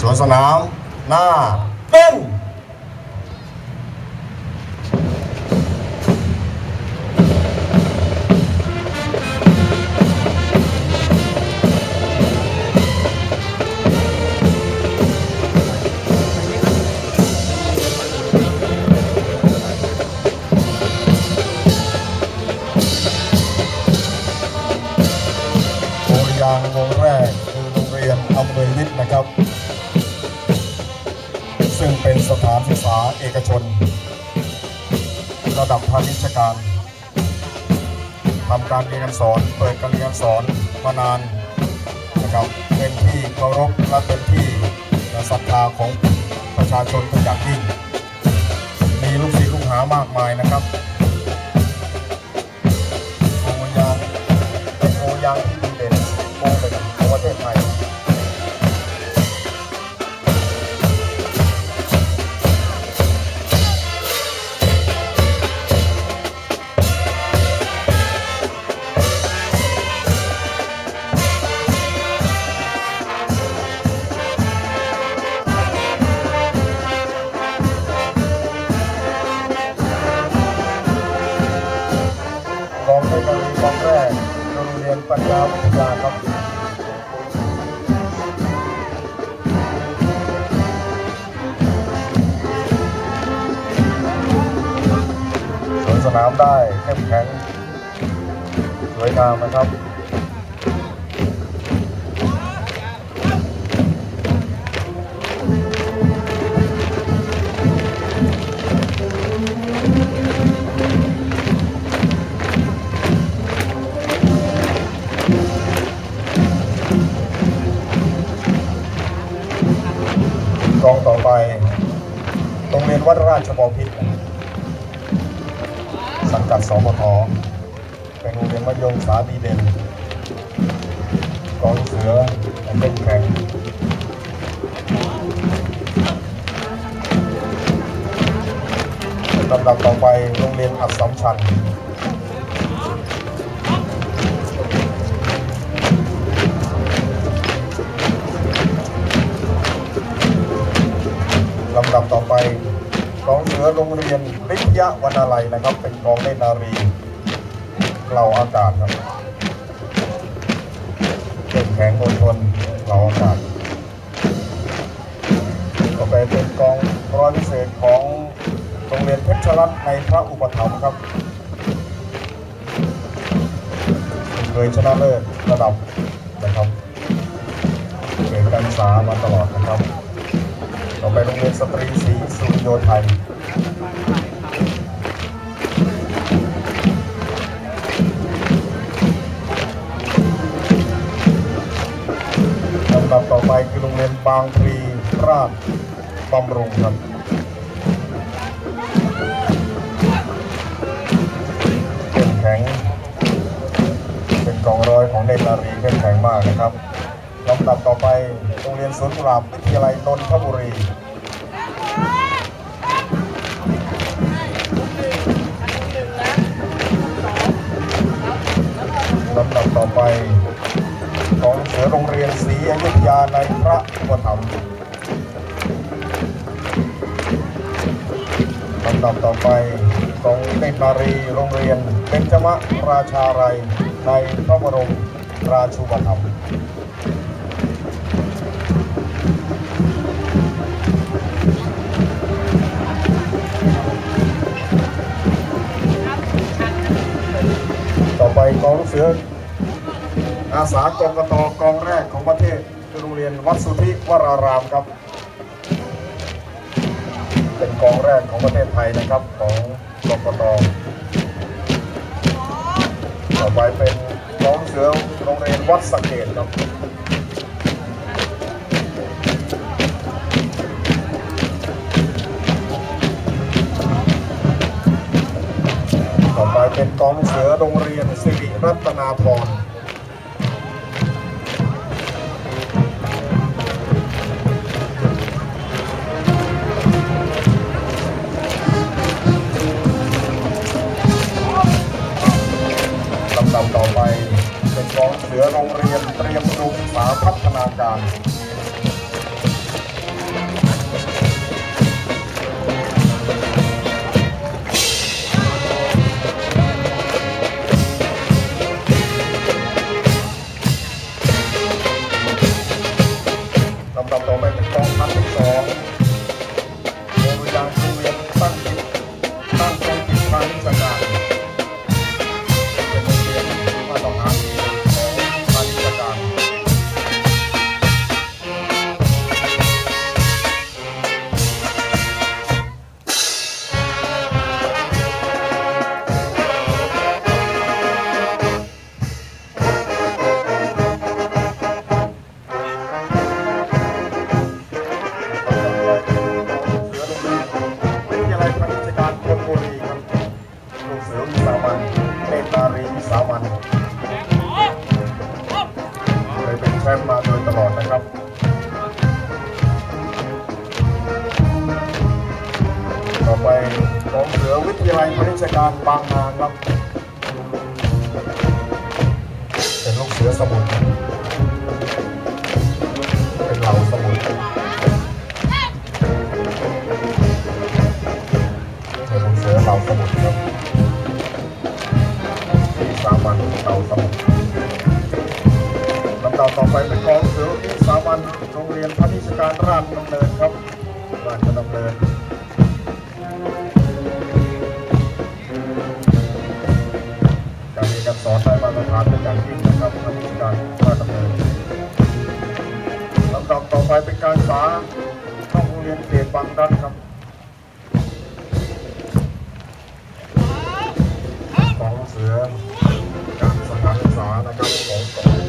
สวนสนามหน้าเป็นโบยางวงแรกคือโรงเรียนอำนวยวิทย์นะครับ ซึ่งเป็นสถานศึกษาเอกชน ระดับภาควิชาการทำการเรียนการสอน เปิดการเรียนการสอนมานานนะครับเป็นที่เคารพและเป็นที่ศรัทธาของประชาชนเป็นอย่างยิ่งมีลูกศิษย์ลูกหามากมายนะครับ ปัญญาวิทยาครับสวนสนามได้เข้มแข็งสวยงามนะครับ กองต่อไปโรงเรียนวัดราชบพิตรสังกัดสมทเป็นโรงเรียนมัธยมศึกษาดีเด่นกองเสือเป็นแข็งลำดับต่อไปโรงเรียนอัศมชัญ โรงเรียนวิยาวรรณาลัยนะครับ เป็นกองเล่นนารีเหล่าอากาศครับเป็นแข็งอดทนเหล่าอากาศต่อไปเป็นกองร้อยพิเศษของโรงเรียนเพชรรัตน์ในพระอุปถัมภ์ครับเคยชนะเลิศระดับนะครับเก่งการศึกษามาตลอดนะครับ ต่อไปโรงเรียนสตรีศรีสุริโยไทย อไปคือโรงเรียนบางพลีราชบำรุงครับเข้มแข็ง เป็นกองร้อยของเนตรนารีเข้มแข็งมากนะครับลำดับต่อไปโรงเรียนสวนกุหลาบวิทยาลัยนนทบุรีลำดับต่อไปของเสือโรงเรียนศ รีอยุธยาในพระอุปถัมภ์ลำดับต่อไปของเนตรนารีโรงเรียนเบญจมราชาลัยในพระบรมราชูปถัมภ์ต่อไปกองเสือ อาสากองกตกองแรกของประเทศคือโรงเรียนวัดสุทธิวรารามครับ เป็นกองแรกของประเทศไทยนะครับของกกตต่อไปเป็นกองเสือโรงเรียนวัดสะเกดครับต่อไปเป็นกองเสือโรงเรียนสิริรัตนาพร การลำดับต่อไป ลูกเสือมิสามันเนตรนารีวิสามันเคยเป็นแชมป์มาโดยตลอดนะครับต่อไปของเสือวิทยาลัยพาณิชยการบางนาครับ เป็นลูกเสือสมุน ราชดำเนินครับราชดำเนินการเรียนการสอนได้มาตรฐานเป็นอย่างยิ่งนะครับพาณิชยการราดำเนินลำดับต่อไปเป็นการศึกษาเข้าโรงเรียนเขตบางรักครับของเสือการสถานศึกษานะครับของ